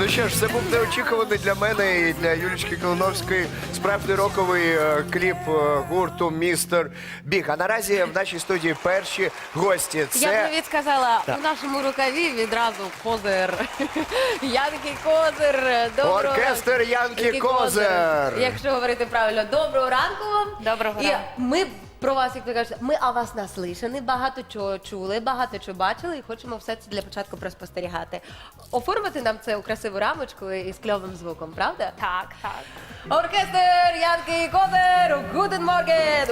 Ну що ж, це був неочікуваний для мене і для Юлічки Калиновської справді роковий е, кліп е, гурту Містер Біг. А наразі в нашій студії перші гості. Я Це привіт сказала у нашому рукаві відразу козир. Янки козир. Доброго оркестр ранку. Янки Янки Козир. Якщо говорити правильно, доброго ранку вам. Доброго І ранку. ми про вас, як ви кажете, ми о вас наслишані, багато чого чули, багато чого бачили, і хочемо все це для початку проспостерігати. Оформити нам це у красиву рамочку і з кльовим звуком, правда? Так, так. Оркестр Янки Козер, Гутен Морген!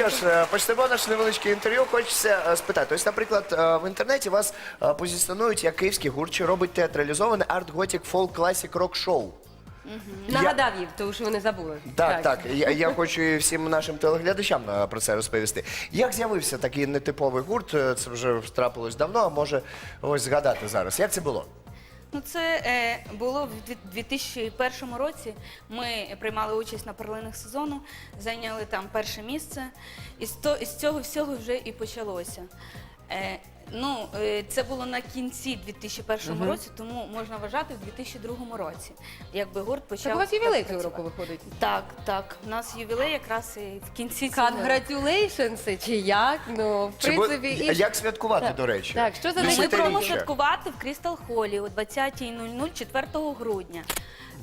Що ж, е, почнемо наше невеличке інтерв'ю. Хочеться е, спитати. Ось, наприклад, е, в інтернеті вас позиціонують як київський гурт, що робить театралізоване арт-готік фолк класік рок шоу. Нагадав їм, тому що вони забули. Так, так. Я, я хочу і всім нашим телеглядачам е, про це розповісти. Як з'явився такий нетиповий гурт? Е, Це вже трапилось давно, а може ось згадати зараз. Як це було? Ну, це е, було в дві- 2001 році. Ми приймали участь на перлинах сезону, зайняли там перше місце. І з, то, і з цього всього вже і почалося. Е, Ну, е, це було на кінці 2001 році, тому можна вважати в 2002 році. Якби гурт почав. Так у вас ювілей цього року виходить. Так, так. У нас ювілей якраз і в кінці цього. року. Congratulations, чи як? Ну, в Чи бу- принципі, і... як святкувати, Так. до речі? Так, що за Ну, ми Десятиріччя. будемо святкувати в Крістал Холі о 20.00 4 грудня.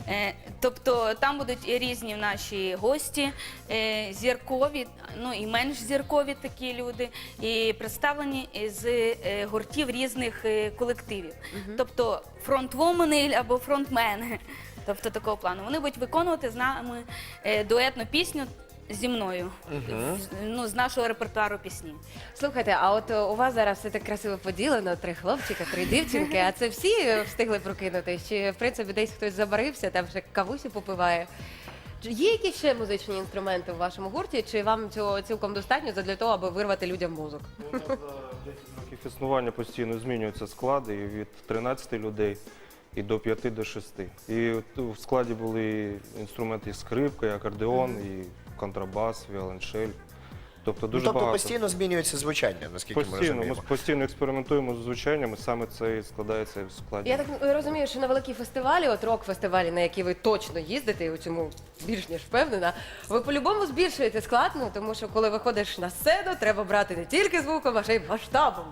Е, Тобто там будуть і різні наші гості, е, зіркові, ну і менш зіркові такі люди, і представлені з е, гуртів різних е, колективів. Тобто фронтвомени або фронтмени. Тобто такого плану. Вони будуть виконувати з нами е, дуетну пісню зі мною, ну, з нашого репертуару пісні. Слухайте, а от е, у вас зараз все так красиво поділено: три хлопчика, три дівчинки. А це всі е, встигли прокинутись? Чи в принципі десь хтось забарився, там вже кавусю попиває? Чи Є якісь ще музичні інструменти у вашому гурті, чи вам цього цілком достатньо для того, аби вирвати людям мозок? За 10 років існування постійно змінюються склади і від 13 людей і до 5 до 6. І от в складі були інструменти і скрипка, і акордеон, і контрабас, віолончель. Тобто Ну, тобто багато. постійно змінюється звучання, наскільки ми Постійно, ми розуміємо. постійно експериментуємо з звучаннями, саме це і складається в складі. Я так розумію, що на великі фестивалі, от рок-фестивалі, на які ви точно їздите, і у цьому більш ніж впевнена, ви по-любому збільшуєте склад, ну тому що коли виходиш на сцену, треба брати не тільки звуком, а ще й масштабом.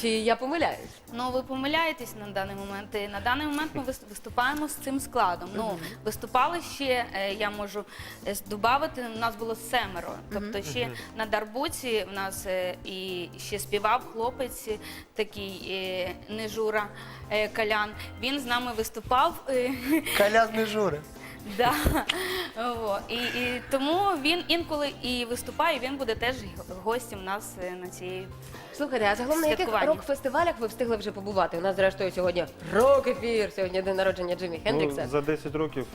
Чи я помиляюсь? Ну, ви помиляєтесь на даний момент. І На даний момент ми вис- виступаємо з цим складом. Ну, виступали ще, е, я можу додати, у нас було семеро. Тобто ще на Дарбуці в нас е, і ще співав хлопець такий е, Нежура е, Калян. Він з нами виступав. Калян не жури. Да. О, і, і тому він інколи і виступає, він буде теж гостем у нас на цій. Слухайте, а загалом на яких Святкування. рок-фестивалях ви встигли вже побувати? У нас зрештою сьогодні рок-ефір, сьогодні день народження Джиммі Хендрікса. Ну, за 10 років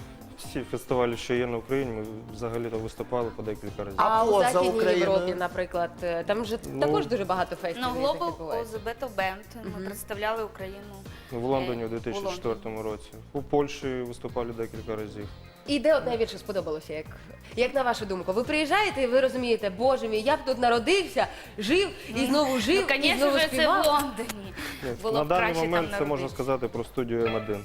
всі фестивалі, що є на Україні, ми взагалі-то виступали по декілька разів. А, А у поза Західній Україною? Європі, наприклад, е, там же Ну, також дуже багато фестивалів. На різних Global the Battle Band ми представляли Україну. В Лондоні Е, у 2004 році. У Польщі виступали декілька разів. І де от найбільше сподобалося, як, як на вашу думку? Ви приїжджаєте і ви розумієте, боже мій, я б тут народився, жив і знову жив, Ну, і звісно знову ж, це в співав. Лондоні. Було на б даний краще момент там це можна народитися. сказати про студію М1.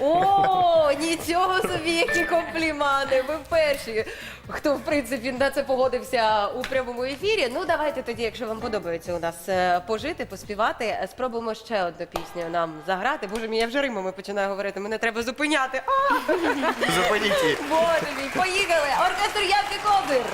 О, нічого собі, які комплімани. Ви перші, хто в принципі на це погодився у прямому ефірі. Ну давайте тоді, якщо вам подобається у нас е, пожити, поспівати, е, спробуємо ще одну пісню нам заграти. Боже мій, я вже римами починаю говорити. Мене треба зупиняти. А, Зупиніть її. боже мій, поїхали! Оркестр Явки Кобир!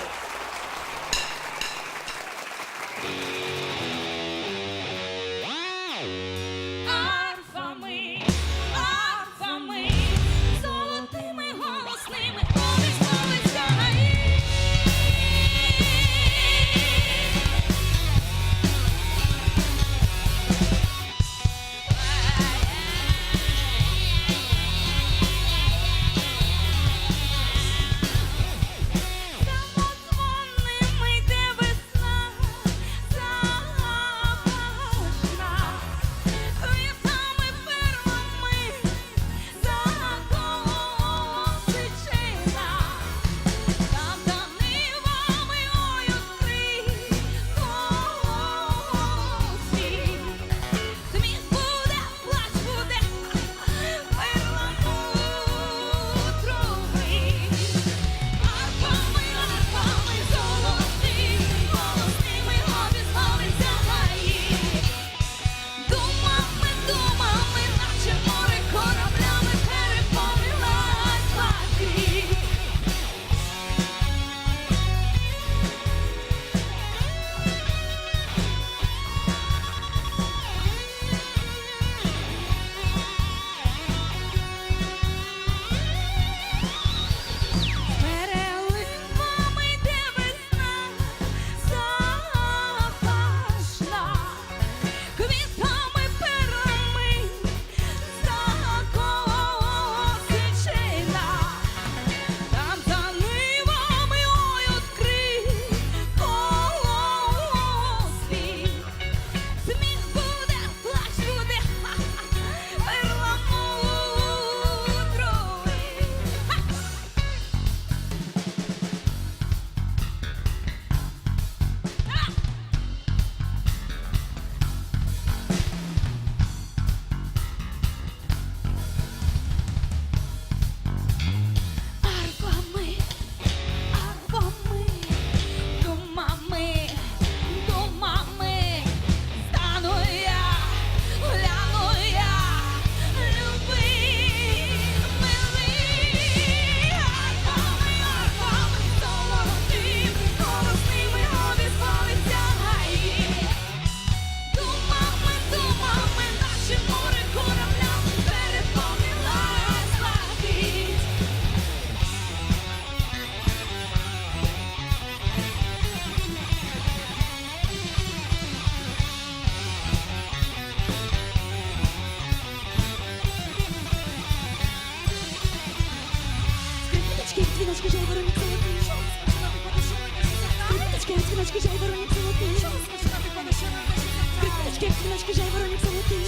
спиночки, жайворонок золотий.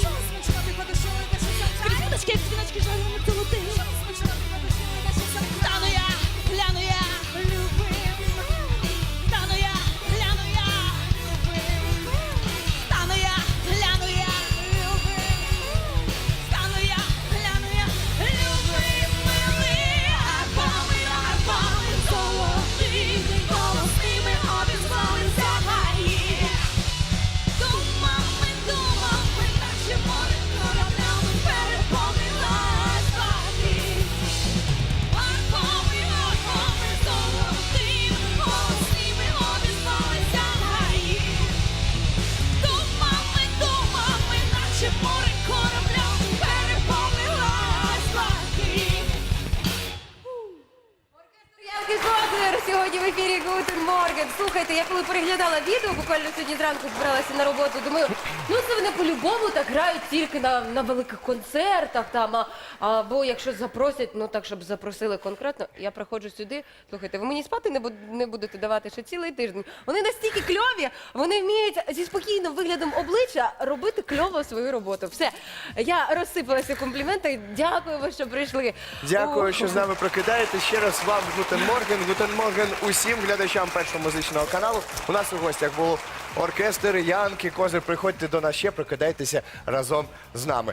Скрипочки, спиночки, жайворонок золотий. Гутен Слухайте, я коли переглядала відео, буквально сьогодні зранку збиралася на роботу, думаю, ну це вони по-любому так грають тільки на, на великих концертах там, а, або якщо запросять, ну так, щоб запросили конкретно. Я приходжу сюди, слухайте, ви мені спати не, буд- не будете давати ще цілий тиждень. Вони настільки кльові, вони вміють зі спокійним виглядом обличчя робити кльово свою роботу. Все, я розсипалася в компліментах. Дякую вам, що прийшли. Дякую, що з нами прокидаєте. Ще раз вам Гутен Морген. Гутен Морген усім глядачам першого музичного каналу. У нас у гостях був оркестр Янки Козир. Приходьте до нас ще, прокидайтеся разом з нами.